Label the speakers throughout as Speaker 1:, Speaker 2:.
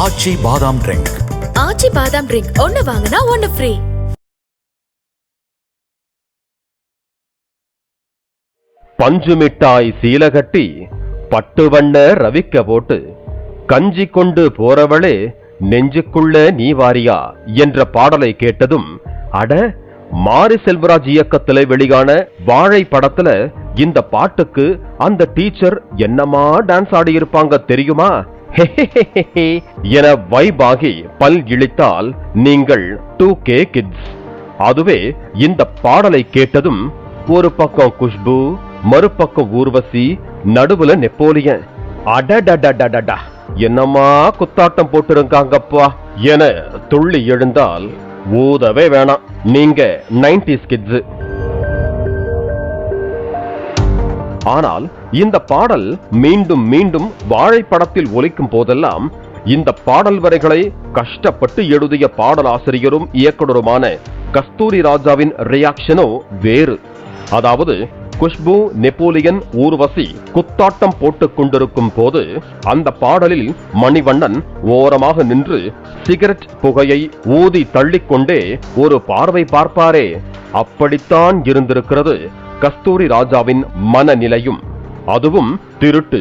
Speaker 1: ஆச்சி பாதாம் ட்ரிங்க்.
Speaker 2: ஆச்சி பாதாம் ட்ரிங்க். ஒன்னு வாங்கினா ஒன்னு ஃப்ரீ
Speaker 3: பஞ்சு மிட்டாய் சீலகட்டி பட்டு வண்ண ரவிக்க போட்டு கஞ்சி கொண்டு போறவளே நெஞ்சுக்குள்ள நீ வாரியா என்ற பாடலை கேட்டதும் அட மாரி செல்வராஜ் இயக்கத்துல வெளியான வாழை படத்துல இந்த பாட்டுக்கு அந்த டீச்சர் என்னமா டான்ஸ் ஆடி இருப்பாங்க தெரியுமா? என வைபாகி பல் இழித்தால் நீங்கள் டூ கே கிட்ஸ் அதுவே இந்த பாடலை கேட்டதும் ஒரு பக்கம் குஷ்பு மறுபக்கம் ஊர்வசி நடுவுல நெப்போலியன். அடடடடடடா என்னம்மா குத்தாட்டம் போட்டிருக்காங்கப்பா? என துள்ளி எழுந்தால் ஊதவே வேணாம் நீங்க நைன்டிஸ் கிட்ஸ் ஆனால் இந்த பாடல் மீண்டும் மீண்டும் வாழைப்படத்தில் ஒலிக்கும் போதெல்லாம் இந்த பாடல் வரைகளை கஷ்டப்பட்டு எழுதிய பாடலாசிரியரும் இயக்குனருமான கஸ்தூரி ராஜாவின் ரியாக்ஷனோ வேறு. அதாவது குஷ்பு நெப்போலியன் ஊர்வசி குத்தாட்டம் போட்டுக் கொண்டிருக்கும் போது அந்த பாடலில் மணிவண்ணன் ஓரமாக நின்று சிகரெட் புகையை ஊதி தள்ளிக்கொண்டே ஒரு பார்வை பார்ப்பாரே. அப்படித்தான் இருந்திருக்கிறது. கஸ்தூரி ராஜாவின் மனநிலையும் அதுவும் திருட்டு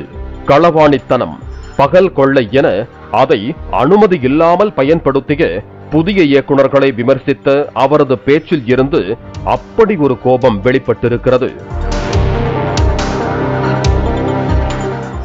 Speaker 3: களவாணித்தனம் பகல் கொள்ளை என அதை அனுமதி இல்லாமல் பயன்படுத்திய புதிய இயக்குநர்களை விமர்சித்த அவரது பேச்சில் இருந்து அப்படி ஒரு கோபம் வெளிப்பட்டிருக்கிறது.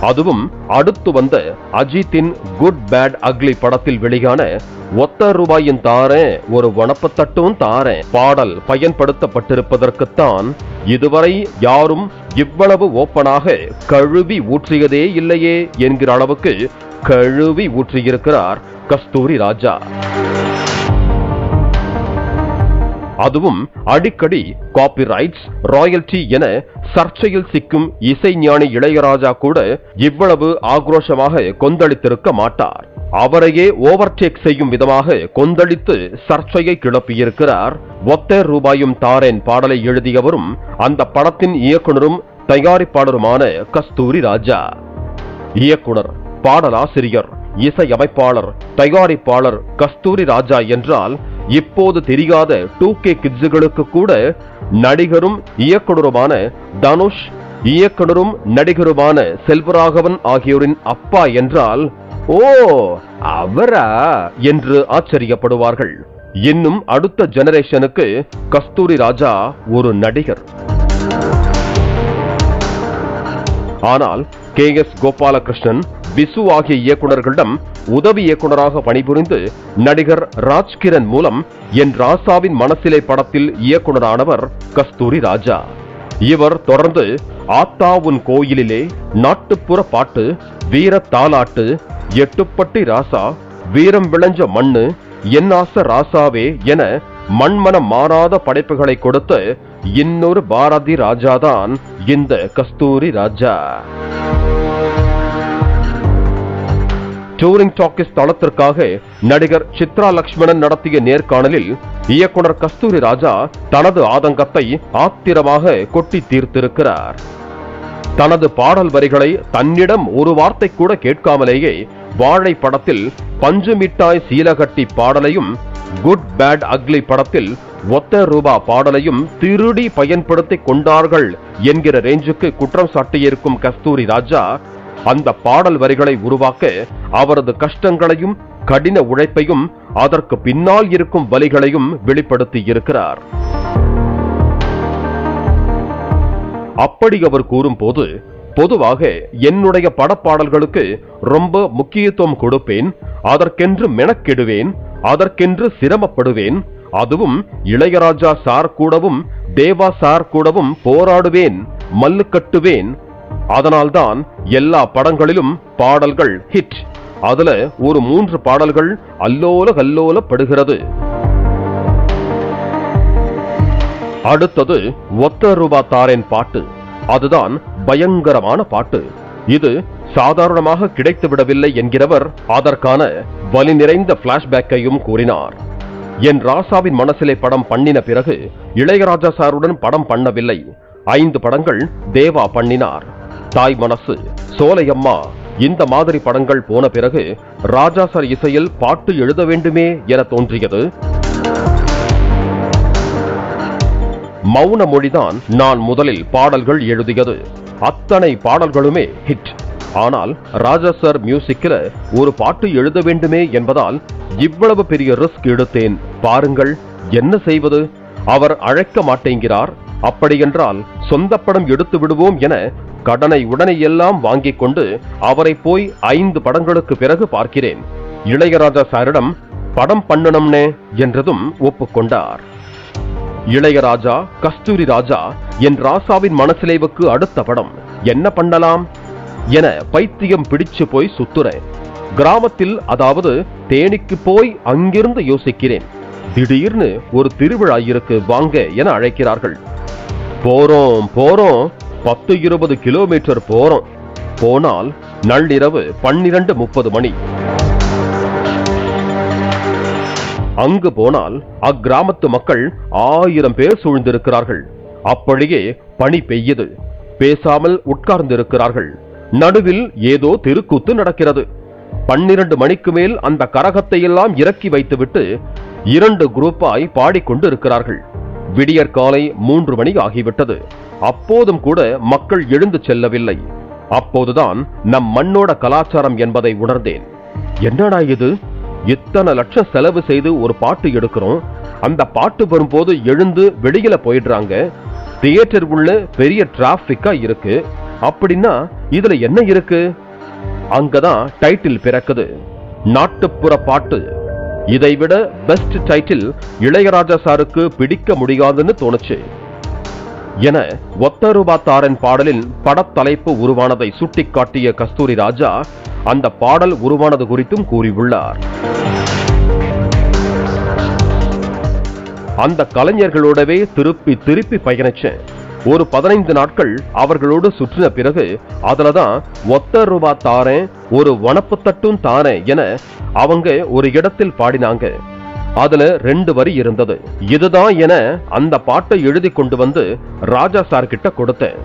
Speaker 3: அதுவும் அடுத்து வந்த அஜித்தின் குட் பேட் அக்லி படத்தில் வெளியான ஒத்த ரூபாயின் தாரேன் ஒரு வனப்பத்தட்டும் தாரேன் பாடல் பயன்படுத்தப்பட்டிருப்பதற்குத்தான் இதுவரை யாரும் இவ்வளவு ஓப்பனாக கழுவி ஊற்றியதே இல்லையே என்கிற அளவுக்கு கழுவி ஊற்றியிருக்கிறார் கஸ்தூரி ராஜா. அதுவும் அடிக்கடி காப்பிரைட்ஸ் ராயல்டி என சர்ச்சையில் சிக்கும் இசைஞானி இளையராஜா கூட இவ்வளவு ஆக்ரோஷமாக கொந்தளித்திருக்க மாட்டார். அவரையே ஓவர்டேக் செய்யும் விதமாக கொந்தளித்து சர்ச்சையை கிளப்பியிருக்கிறார். ஒத்த ரூபாயும் தாரேன் பாடலை எழுதியவரும் அந்த படத்தின் இயக்குனரும் தயாரிப்பாளருமான கஸ்தூரி ராஜா. இயக்குனர் பாடலாசிரியர் இசையமைப்பாளர் தயாரிப்பாளர் கஸ்தூரி ராஜா என்றால் இப்போது தெரியாத டூ கே கிட்ஸுகளுக்கு கூட நடிகரும் இயக்குனருமான தனுஷ் இயக்குனரும் நடிகருமான செல்வராகவன் ஆகியோரின் அப்பா என்றால் ஓ அவரா? என்று ஆச்சரியப்படுவார்கள். இன்னும் அடுத்த ஜெனரேஷனுக்கு கஸ்தூரி ராஜா ஒரு நடிகர். ஆனால் கே எஸ் கோபாலகிருஷ்ணன் விசு ஆகிய இயக்குனர்களிடம் உதவி இயக்குனராக பணிபுரிந்து நடிகர் ராஜ்கிரண் மூலம் என் ராசாவின் மனசிலே படத்தில் இயக்குனரானவர் கஸ்தூரி ராஜா. இவர் தொடர்ந்து ஆத்தா உன் கோயிலிலே நாட்டுப்புற பாட்டு வீர தாலாட்டு எட்டுப்பட்டி ராசா வீரம் விளைஞ்ச மண்ணு என்னாச ராசாவே என மண்மனம் மாறாத படைப்புகளை கொடுத்த இன்னொரு பாரதி ராஜாதான் இந்த கஸ்தூரி ராஜா. டூரிங் டாக்கிஸ் தளத்திற்காக நடிகர் சித்ரா லக்ஷ்மணன் நடத்திய நேர்காணலில் இயக்குனர் கஸ்தூரி ராஜா தனது ஆதங்கத்தை ஆத்திரமாக கொட்டி தீர்த்திருக்கிறார். தனது பாடல் வரிகளை தன்னிடம் ஒரு வார்த்தை கூட கேட்காமலேயே வாழை படத்தில் பஞ்சு மிட்டாய் சீலகட்டி பாடலையும் குட் பேட் அக்லி படத்தில் ஒத்த ரூபா பாடலையும் திருடி பயன்படுத்திக் கொண்டார்கள் என்கிற ரேஞ்சுக்கு குற்றம் சாட்டியிருக்கும் கஸ்தூரி ராஜா அந்த பாடல் வரிகளை உருவாக்க அவரது கஷ்டங்களையும் கடின உழைப்பையும் அதற்கு பின்னால் இருக்கும் வலிகளையும் வெளிப்படுத்தி இருக்கிறார். அப்படி அவர் கூறும்போது பொதுவாக என்னுடைய படப்பாடல்களுக்கு ரொம்ப முக்கியத்துவம் கொடுப்பேன் அதற்கென்று மெனக்கெடுவேன் அதற்கென்று சிரமப்படுவேன் அதுவும் இளையராஜா சார் கூடவும் தேவா சார் கூடவும் போராடுவேன் மல்லு கட்டுவேன் அதனால்தான் எல்லா படங்களிலும் பாடல்கள் ஹிட் அதுல ஒரு மூன்று பாடல்கள் அல்லோல கல்லோலப்படுகிறது அடுத்தது ஒத்த ரூபா தாரேன் பாட்டு. அதுதான் பயங்கரமான பாட்டு. இது சாதாரணமாக கிடைத்துவிடவில்லை என்கிறவர் அதற்கான வலி நிறைந்த பிளாஷ்பேக்கையும் கூறினார். என் ராசாவின் மனசிலே படம் பண்ணின பிறகு இளையராஜா சாருடன் படம் பண்ணவில்லை. ஐந்து படங்கள் தேவா பண்ணினார். தாய் மனசு. சோலையம்மா இந்த மாதிரி படங்கள் போன பிறகு ராஜா சார் இசையில் பாட்டு எழுத வேண்டுமே என தோன்றியது. மௌன மொழிதான் நான் முதலில் பாடல்கள் எழுதியது. அத்தனை பாடல்களுமே ஹிட் ஆனால் ராஜா சார் மியூசிக்கில் ஒரு பாட்டு எழுத வேண்டுமே என்பதால் இவ்வளவு பெரிய ரிஸ்க் எடுத்தேன். பாருங்கள் என்ன செய்வது? அவர் அழைக்க மாட்டேங்கிறார். அப்படியென்றால் சொந்த படம் எடுத்து விடுவோம் என கடனை உடனே எல்லாம் வாங்கிக் கொண்டு அவரை போய் ஐந்து படங்களுக்கு பிறகு பார்க்கிறேன். இளையராஜா சாரிடம் படம் பண்ணணும்னே என்றதும் ஒப்புக்கொண்டார். இளையராஜா கஸ்தூரி ராஜா என் ராசாவின் மனசிலைவுக்கு அடுத்த படம். என்ன பண்ணலாம்? என பைத்தியம் பிடிச்சு போய் சுத்துறேன் கிராமத்தில் அதாவது தேனிக்கு போய் அங்கிருந்து யோசிக்கிறேன். திடீர்னு ஒரு திருவிழா இருக்கு வாங்க என அழைக்கிறார்கள். போறோம் போறோம் பத்து இருபது கிலோமீட்டர் போறோம். போனால் நள்ளிரவு பன்னிரண்டு முப்பது மணி. அங்கு போனால் அக்கிராமத்து மக்கள் ஆயிரம் பேர் சூழ்ந்திருக்கிறார்கள். அப்படியே பனி பெய்யுது. பேசாமல் உட்கார்ந்திருக்கிறார்கள். நடுவில் ஏதோ தெருக்கூத்து நடக்கிறது. பன்னிரண்டு மணிக்கு மேல் அந்த கரகத்தை எல்லாம் இறக்கி வைத்துவிட்டு இரண்டு குரூப்பாய் பாடிக்கொண்டு இருக்கிறார்கள் விடியற் காலை மூன்று மணி ஆகிவிட்டது. அப்போதும் கூட மக்கள் எழுந்து செல்லவில்லை. அப்போதுதான் நம் மண்ணோட கலாச்சாரம் என்பதை உணர்ந்தேன். என்னடா இது? இத்தனை லட்சம் செலவு செய்து ஒரு பாட்டு எடுக்கிறோம். அந்த பாட்டு வரும்போது எழுந்து வெளியில போயிடுறாங்க. தியேட்டர் உள்ள பெரிய டிராபிக்கா இருக்கு. அப்படின்னா இதுல என்ன இருக்கு? அங்கதான் டைட்டில் பிறக்குது. நாட்டுப்புற பாட்டு. இதைவிட பெஸ்ட் டைட்டில் இளையராஜா சாருக்கு பிடிக்க முடியாதுன்னு தோணுச்சு. என ஒத்தருபா தாரன் பாடலின் படத்தலைப்பு உருவானதை சுட்டிக்காட்டிய கஸ்தூரி ராஜா அந்த பாடல் உருவானது குறித்தும் கூறியுள்ளார். அந்த கலைஞர்களோடவே திருப்பி திருப்பி பயணிச்சேன். ஒரு பதினைந்து நாட்கள் அவர்களோடு சுற்றின பிறகு அதுலதான் ஒத்த ரூபா தாரேன் ஒரு வனப்பு தட்டும் தாரேன் என அவங்க ஒரு இடத்தில் பாடினாங்க. அதுல ரெண்டு வரி இருந்தது. இதுதான் என அந்த பாட்டை எழுதி கொண்டு வந்து ராஜா சார் கிட்ட கொடுத்தேன்.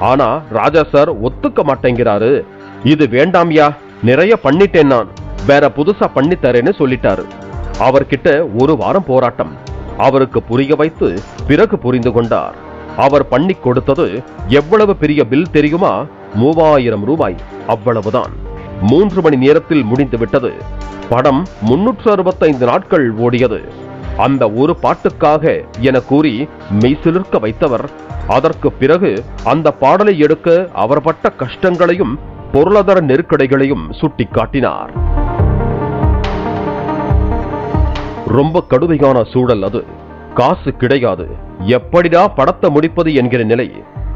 Speaker 3: ஆனா ராஜா சார் ஒத்துக்க மாட்டேங்கிறாரு. இது வேண்டாம்யா நிறைய பண்ணிட்டேன் நான். வேற புதுசா பண்ணி தரேன்னு சொல்லிட்டாரு. அவர்கிட்ட ஒரு வாரம் போராட்டம். அவருக்கு புரிய வைத்து பிறகு புரிந்து கொண்டார். அவர் பண்ணி கொடுத்தது எவ்வளவு பெரிய பில் தெரியுமா? மூவாயிரம் ரூபாய். அவ்வளவுதான். மூன்று மணி நேரத்தில் முடிந்து விட்டது. படம் முன்னூற்று அறுபத்தைந்து நாட்கள் ஓடியது. அந்த ஒரு பாட்டுக்காக என கூறி மெய்சிலிர்க்க வைத்தவர் அதற்கு பிறகு அந்த பாடலை எடுக்க அவர் பட்ட கஷ்டங்களையும் பொருளாதார நெருக்கடிகளையும் சுட்டிக்காட்டினார். ரொம்ப கடுமையான சூழல் அது. காசு கிடையாது. எப்படிடா படத்தை முடிப்பது என்கிற நிலை.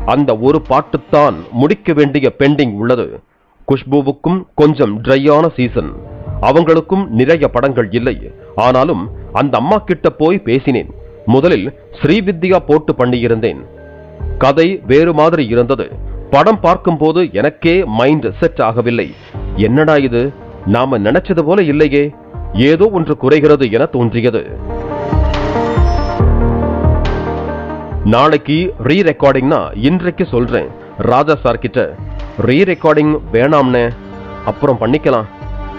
Speaker 3: அந்த ஒரு பாட்டுத்தான் முடிக்க வேண்டிய பெண்டிங் உள்ளது. குஷ்புவுக்கும் கொஞ்சம் ட்ரையான சீசன் அவங்களுக்கும் நிறைய படங்கள் இல்லை. ஆனாலும் அந்த அம்மா கிட்ட போய் பேசினேன். முதலில் ஸ்ரீவித்யா போட்டு பண்ணியிருந்தேன். கதை வேறு மாதிரி இருந்தது. படம் பார்க்கும்போது எனக்கே மைண்ட் செட் ஆகவில்லை. என்னடா இது? நாம நினைச்சது போல இல்லையே. ஏதோ ஒன்று குறைகிறது என தோன்றியது. நாளைக்கு ரீ ரெக்கார்டிங்னா இன்றைக்கு சொல்கிறேன் ராஜா சார் கிட்ட ரீ ரெக்கார்டிங் வேணாம்னே. அப்புறம் பண்ணிக்கலாம்.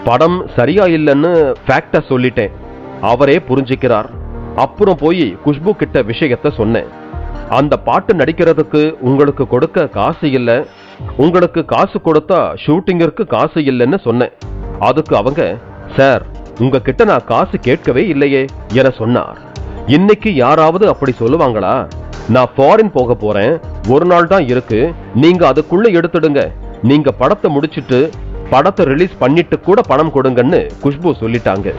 Speaker 3: படம் சரியா இல்லைன்னு ஃபேக்டை சொல்லிட்டேன். அவரே புரிஞ்சுக்கிறார். அப்புறம் போய் குஷ்பு கிட்ட விஷயத்த சொன்னேன். அந்த பாட்டு நடிக்கிறதுக்கு உங்களுக்கு கொடுக்க காசு இல்லை. உங்களுக்கு காசு கொடுத்தா ஷூட்டிங்கிற்கு காசு இல்லைன்னு சொன்னேன். அதுக்கு அவங்க சார் உங்ககிட்ட நான் காசு கேட்கவே இல்லையே என சொன்னார். இன்னைக்கு யாராவது அப்படி சொல்லுவாங்களா? நான் ஃபாரின் போக போறேன். ஒரு நாள் தான் இருக்கு. நீங்க அதுக்குள்ள எடுத்துடுங்க. நீங்க படத்தை முடிச்சிட்டு படத்தை ரிலீஸ் பண்ணிட்டு கூட பணம் கொடுங்கன்னு குஷ்பு சொல்லிட்டாங்க.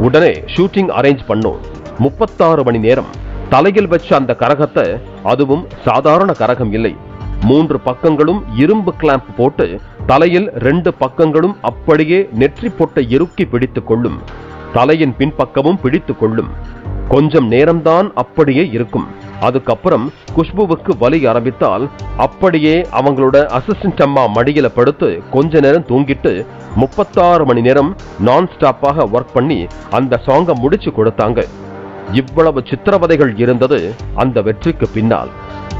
Speaker 3: உடனே ஷூட்டிங் அரேஞ்ச் பண்ணோம். முப்பத்தாறு மணி நேரம். தலையில் வச்ச அந்த கரகத்தை அதுவும் சாதாரண கரகம் இல்லை. மூன்று பக்கங்களும் இரும்பு கிளாம்ப் போட்டு தலையில் ரெண்டு பக்கங்களும் அப்படியே நெற்றி பொட்டை இறுக்கி பிடித்துக் கொள்ளும். தலையின் பின்பக்கமும் பிடித்துக் கொள்ளும். கொஞ்சம் நேரம்தான் அப்படியே இருக்கும். அதுக்கப்புறம் குஷ்புவுக்கு வலி ஆரம்பித்தால் அப்படியே அவங்களோட அசிஸ்டன்ட் அம்மா மடியில படுத்து கொஞ்ச நேரம் தூங்கிட்டு முப்பத்தாறு மணி நேரம் நான் ஸ்டாப்பாக ஒர்க் பண்ணி அந்த சாங்கை முடிச்சு கொடுத்தாங்க. இவ்வளவு சித்திரவதைகள் இருந்தது அந்த வெற்றிக்கு பின்னால்.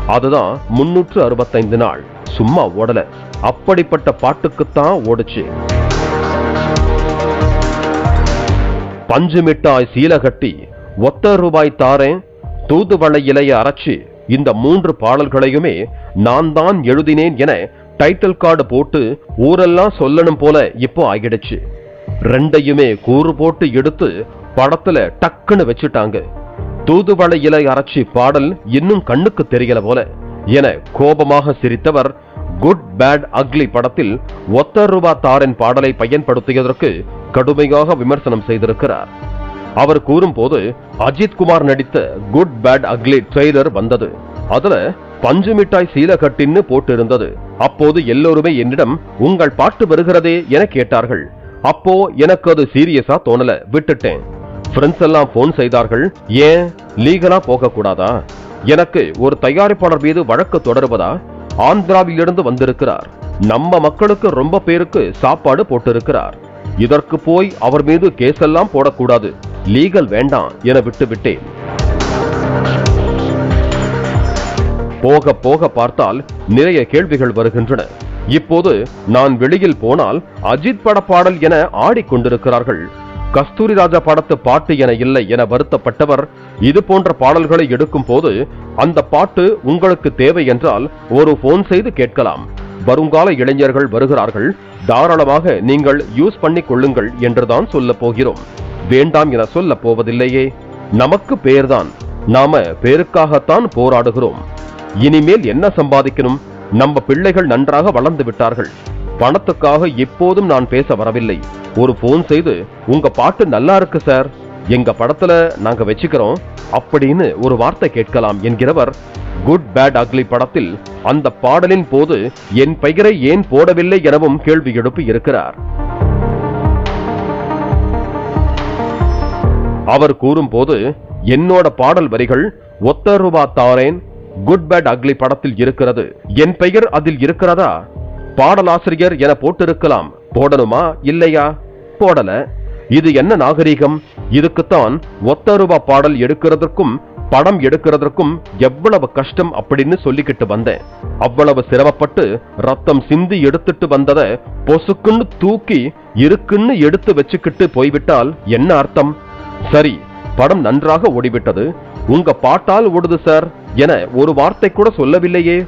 Speaker 3: அதுதான் முன்னூற்று அறுபத்தைந்து நாள். சும்மா ஓடல. அப்படிப்பட்ட பாட்டுக்குத்தான் ஓடுச்சு. பஞ்சு மிட்டாய் சீல கட்டி ஒத்த ரூபாய் தாரேன் தூதுவளை இலைய அரைச்சு இந்த மூன்று பாடல்களையுமே நான் தான் எழுதினேன் என டைட்டில் கார்டு போட்டு ஊரெல்லாம் சொல்லணும் போல இப்போ ஆகிடுச்சு. ரெண்டையுமே கூறு போட்டு எடுத்து படத்துல டக்குன்னு வச்சுட்டாங்க. தூதுவளை இலை அரைச்சி பாடல் இன்னும் கண்ணுக்கு தெரியல போல என கோபமாக சிரித்தவர் குட் பேட் அக்லி படத்தில் ஒத்த ரூபா தாரின் பாடலை பயன்படுத்தியதற்கு கடுமையாக விமர்சனம் செய்திருக்கிறார். அவர் கூறும்போது அஜித் குமார் நடித்த குட் பேட் அக்லி ட்ரெய்லர் வந்தது. அதுல பஞ்சு மிட்டாய் சீலகட்டின்னு போட்டிருந்தது. அப்போது எல்லோருமே என்னிடம் உங்கள் பாட்டு வருகிறதே என கேட்டார்கள். அப்போ எனக்கு அது சீரியஸா தோணல விட்டுட்டேன். ஃப்ரெண்ட்ஸ் எல்லாம் போன் செய்தார்கள் ஏன் லீகலா போக கூடாதா எனக்கு ஒரு தயாரிப்பாளர் மீது வழக்கு தொடருவதா? ஆந்திராவிலிருந்து வந்திருக்கிறார். நம்ம மக்களுக்கு ரொம்ப பேருக்கு சாப்பாடு போட்டிருக்கிறார். இதற்கு போய் அவர் மீது கேஸெல்லாம் போடக்கூடாது. லீகல் வேண்டாம் என விட்டு விட்டேன் போக போக பார்த்தால் நிறைய கேள்விகள் வருகின்றன. இப்போது நான் வெளியில் போனால் அஜித் பட பாடல் என ஆடிக்கொண்டிருக்கிறார்கள். கஸ்தூரி ராஜா படத்து பாட்டு என இல்லை என வருத்தப்பட்டவர் இது போன்ற பாடல்களை எடுக்கும் போது அந்த பாட்டு உங்களுக்கு தேவை என்றால் ஒரு போன் செய்து கேட்கலாம். வருங்கால இளைஞர்கள் வருகிறார்கள் தாராளமாக நீங்கள் யூஸ் பண்ணி கொள்ளுங்கள் என்றுதான் சொல்ல போகிறோம். வேண்டாம் என சொல்ல போவதில்லையே. நமக்கு பேர்தான். நாம பேருக்காகத்தான் போராடுகிறோம். இனிமேல் என்ன சம்பாதிக்கணும்? நம்ம பிள்ளைகள் நன்றாக வளர்ந்து விட்டார்கள். பணத்துக்காக எப்போதும் நான் பேச வரவில்லை. ஒரு போன் செய்து உங்க பாட்டு நல்லா இருக்கு சார் எங்க படத்துல நாங்க வச்சுக்கிறோம் அப்படின்னு ஒரு வார்த்தை கேட்கலாம் என்கிறவர் குட் பேட் அக்லி படத்தில் அந்த பாடலின் போது என் பெயரை ஏன் போடவில்லை? எனவும் கேள்வி எழுப்பி இருக்கிறார். அவர் கூறும்போது என்னோட பாடல் வரிகள் ஒத்த ரூபா தாரேன் குட் பேட் அக்லி படத்தில் இருக்கிறது. என் பெயர் அதில் இருக்கிறதா? பாடலாசிரியர் என போட்டிருக்கலாம். போடணுமா? இல்லையா? போடல. இது என்ன நாகரீகம்? இதுக்குத்தான் ஒத்த ரூபா பாடல் எடுக்கிறதற்கும் படம் எடுக்கிறதற்கும் எவ்வளவு கஷ்டம் அப்படின்னு சொல்லிக்கிட்டு வந்தேன். அவ்வளவு சிரமப்பட்டு ரத்தம் சிந்தி எடுத்துட்டு வந்தத பொசுக்குன்னு தூக்கி இருக்குன்னு எடுத்து வச்சுக்கிட்டு போய்விட்டால் என்ன அர்த்தம்? சரி படம் நன்றாக ஓடிவிட்டது. உங்க பாட்டால் ஓடுது சார் என ஒரு வார்த்தை கூட சொல்லவில்லையே.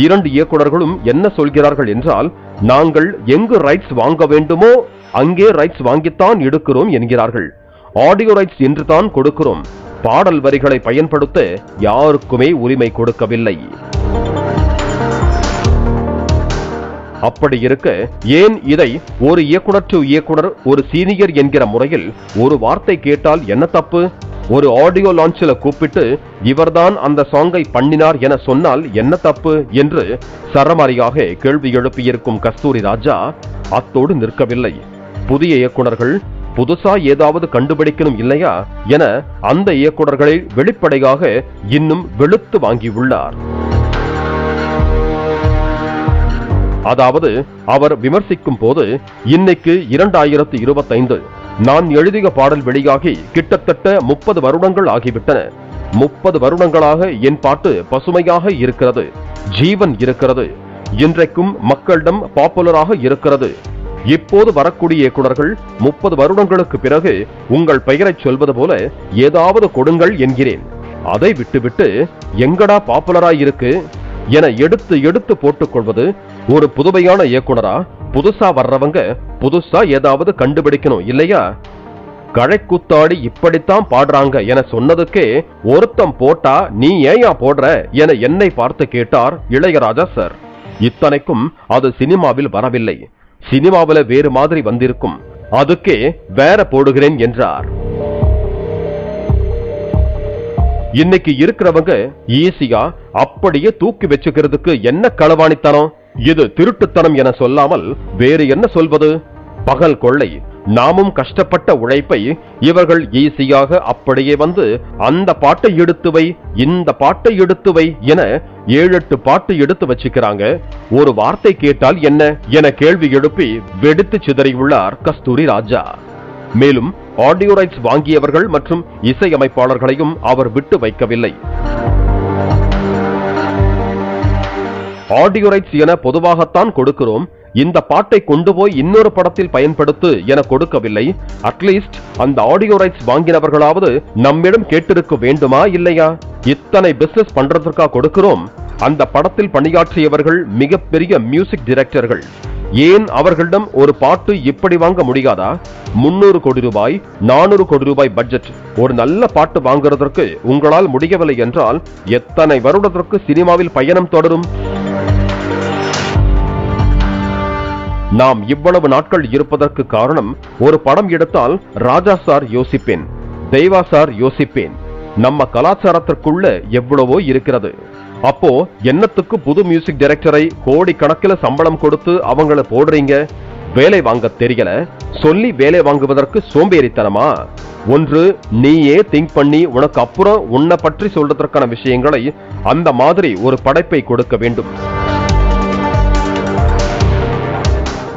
Speaker 3: இரண்டு இயக்குனர்களும் என்ன சொல்கிறார்கள் என்றால் நாங்கள் எங்கு ரைட்ஸ் வாங்க வேண்டுமோ அங்கே ரைட்ஸ் வாங்கித்தான் எடுக்கிறோம் என்கிறார்கள். ஆடியோ ரைட்ஸ் என்று தான் கொடுக்கிறோம். பாடல் வரிகளை பயன்படுத்த யாருக்குமே உரிமை கொடுக்கவில்லை. அப்படி இருக்க ஏன் இதை ஒரு இயக்குனர் டு இயக்குனர் ஒரு சீனியர் என்கிற முறையில் ஒரு வார்த்தை கேட்டால் என்ன தப்பு? ஒரு ஆடியோ லான்ச்சில் கூப்பிட்டு இவர்தான் அந்த சாங்கை பண்ணினார் என சொன்னால் என்ன தப்பு? என்று சரமாரியாக கேள்வி எழுப்பியிருக்கும் கஸ்தூரி ராஜா அத்தோடு நிற்கவில்லை. புதிய இயக்குனர்கள் புதுசா ஏதாவது கண்டுபிடிக்கணும் இல்லையா? என அந்த இயக்குனர்களை வெளிப்படையாக இன்னும் வெளுத்து வாங்கியுள்ளார் அதாவது அவர் விமர்சிக்கும் போது இன்னைக்கு இரண்டாயிரத்து இருபத்தைந்து நான் எழுதிய பாடல் வெளியாகி கிட்டத்தட்ட முப்பது வருடங்கள் ஆகிவிட்டன. முப்பது வருடங்களாக என் பாட்டு பசுமையாக இருக்கிறது ஜீவன் இருக்கிறது. இன்றைக்கும் மக்களிடம் பாப்புலராக இருக்கிறது. இப்போது வரக்கூடிய இயக்குனர்கள் முப்பது வருடங்களுக்கு பிறகு உங்கள் பெயரைச் சொல்வது போல ஏதாவது கொடுங்கள் என்கிறேன். அதை விட்டுவிட்டு எங்கடா பாப்புலரா இருக்கு? என எடுத்து எடுத்து போட்டுக்கொள்வது ஒரு புதுமையான இயக்குனரா புதுசா வர்றவங்க புதுசா ஏதாவது கண்டுபிடிக்கணும் இல்லையா? கழைக்கூத்தாடி இப்படித்தான் பாடுறாங்க என சொன்னதுக்கே ஒருத்தம் போட்டா நீ ஏயா போடுற? என என்னை பார்த்து கேட்டார் இளையராஜா சார். இத்தனைக்கும் அது சினிமாவில் வரவில்லை. சினிமாவில வேறு மாதிரி வந்திருக்கும். அதுக்கே வேற போடுகிறேன் என்றார். இன்னைக்கு இருக்கிறவங்க ஈஸியா அப்படியே தூக்கி வச்சுக்கிறதுக்கு என்ன களவாணித்தனம்? இது திருட்டுத்தனம் என சொல்லாமல் வேறு என்ன சொல்வது? பகல் கொள்ளை. நாமும் கஷ்டப்பட்ட உழைப்பை இவர்கள் ஈஸியாக அப்படியே வந்து அந்த பாட்டை எடுத்து வை இந்த பாட்டை எடுத்து வை என ஏழெட்டு பாட்டு எடுத்து வச்சுக்கிறாங்க. ஒரு வார்த்தை கேட்டால் என்ன என கேள்வி எழுப்பி வெடித்து சிதறியுள்ளார் கஸ்தூரி ராஜா. மேலும் ஆடியோ ரைட்ஸ் வாங்கியவர்கள் மற்றும் இசையமைப்பாளர்களையும் அவர் விட்டு வைக்கவில்லை. ஆடியோ ரைட்ஸ் என பொதுவாகத்தான் கொடுக்கிறோம். இந்த பாட்டை கொண்டு போய் இன்னொரு படத்தில் பயன்படுத்து என கொடுக்கவில்லை. அட்லீஸ்ட் அந்த ஆடியோ ரைட்ஸ் வாங்கினவர்களாவது நம்மிடம் கேட்டிருக்க வேண்டுமா இல்லையா? இத்தனை பிசினஸ் பண்றதற்கா கொடுக்கிறோம். அந்த படத்தில் பணியாற்றியவர்கள் மிகப்பெரிய மியூசிக் டிரெக்டர்கள் ஏன் அவர்களிடம் ஒரு பாட்டு இப்படி வாங்க முடியாதா? முன்னூறு கோடி ரூபாய் நானூறு கோடி ரூபாய் பட்ஜெட் ஒரு நல்ல பாட்டு வாங்குறதற்கு உங்களால் முடியவில்லை என்றால் எத்தனை வருடத்திற்கு சினிமாவில் பயணம் தொடரும்? நாம் இவ்வளவு நாட்கள் இருப்பதற்கு காரணம் ஒரு படம் எடுத்தால் ராஜா சார் யோசிப்பேன் தெய்வா சார் யோசிப்பேன். நம்ம கலாச்சாரத்திற்குள்ள எவ்வளவோ இருக்கிறது. அப்போ என்னத்துக்கு புது மியூசிக் டைரக்டரை கோடி கணக்கில் சம்பளம் கொடுத்து அவங்கள போடுறீங்க? வேலை வாங்க தெரியல. சொல்லி வேலை வாங்குவதற்கு சோம்பேறித்தனமா? ஒன்று நீயே திங்க் பண்ணி உனக்கு அப்புறம் உன்னை பற்றி சொல்றதற்கான விஷயங்களை அந்த மாதிரி ஒரு படைப்பை கொடுக்க வேண்டும்.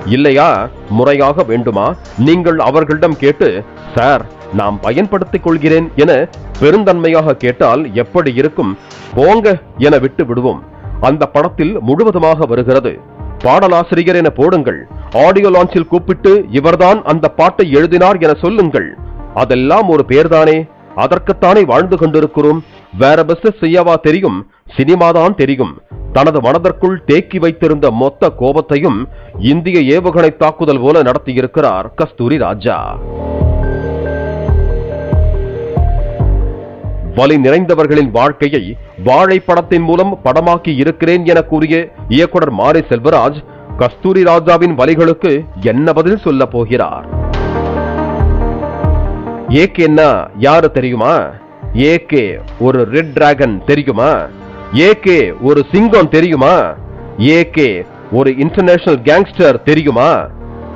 Speaker 3: இல்லையா? முறையாக வேண்டுமா? நீங்கள் அவர்களிடம் கேட்டு சார் நாம் பயன்படுத்திக் கொள்கிறேன் என பெருந்தன்மையாக கேட்டால் எப்படி இருக்கும்? போங்க என விட்டு விடுவோம். அந்த படத்தில் முழுவதுமாக வருகிறது. பாடலாசிரியர் என போடுங்கள். ஆடியோ லான்ச்சில் கூப்பிட்டு இவர்தான் அந்த பாட்டை எழுதினார் என சொல்லுங்கள். அதெல்லாம் ஒரு பேர்தானே? அதற்குத்தானே வாழ்ந்து கொண்டிருக்கிறோம். வேற பிசினஸ் செய்யவா தெரியும்? சினிமாதான் தெரியும். தனது மனதிற்குள் தேக்கி வைத்திருந்த மொத்த கோபத்தையும் இந்திய ஏவுகணை தாக்குதல் போல நடத்தியிருக்கிறார் கஸ்தூரி ராஜா. வலி நிறைந்தவர்களின் வாழ்க்கையை வாழை படத்தின் மூலம் படமாக்கி இருக்கிறேன் என கூறிய இயக்குனர் மாரி செல்வராஜ் கஸ்தூரி ராஜாவின் வலிகளுக்கு என்ன பதில் சொல்ல போகிறார்? ஏகேன்னா யாரு தெரியுமா? ஏகே ஒரு ரெட் டிராகன் தெரியுமா? ஏகே ஒரு சிங்கம் தெரியுமா? ஏகே ஒரு இன்டர்நேஷனல் கேங்ஸ்டர் தெரியுமா?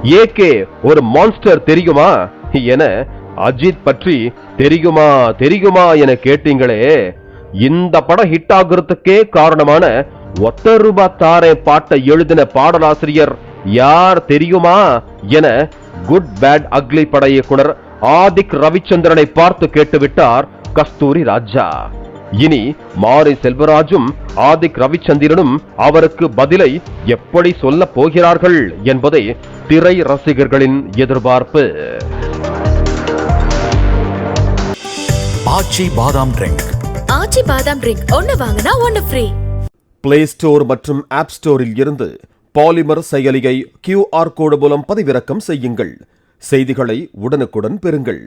Speaker 3: ஏகே ஒரு மான்ஸ்டர் தெரியுமா? என அஜித் பற்றி தெரியுமா தெரியுமா என கேட்டீங்களே. இந்த படம் ஹிட் ஆகுறதுக்கே காரணமான ஒத்த ரூபா தாரே பாட்டை எழுதின பாடலாசிரியர் யார் தெரியுமா? என குட் பேட் அக்லி பட இயக்குனர் ஆதிக் ரவிச்சந்திரனை பார்த்து கேட்டுவிட்டார் கஸ்தூரி ராஜா. இனி மாரி செல்வராஜும் ஆதிக் ரவிச்சந்திரனும் அவருக்கு பதிலை எப்படி சொல்ல போகிறார்கள் என்பதை திரை ரசிகர்களின் எதிர்பார்ப்பு.
Speaker 1: ஆச்சி பாதாம் ட்ரிங்க்.
Speaker 2: ஆச்சி பாதாம் ட்ரிங்க். ஒன்னு வாங்கினா ஒன்னு ஃப்ரீ
Speaker 4: பிளே ஸ்டோர் மற்றும் ஆப் ஸ்டோரில் இருந்து பாலிமர் செயலியை கியூஆர் கோடு மூலம் பதிவிறக்கம் செய்யுங்கள். செய்திகளை உடனுக்குடன் பெறுங்கள்.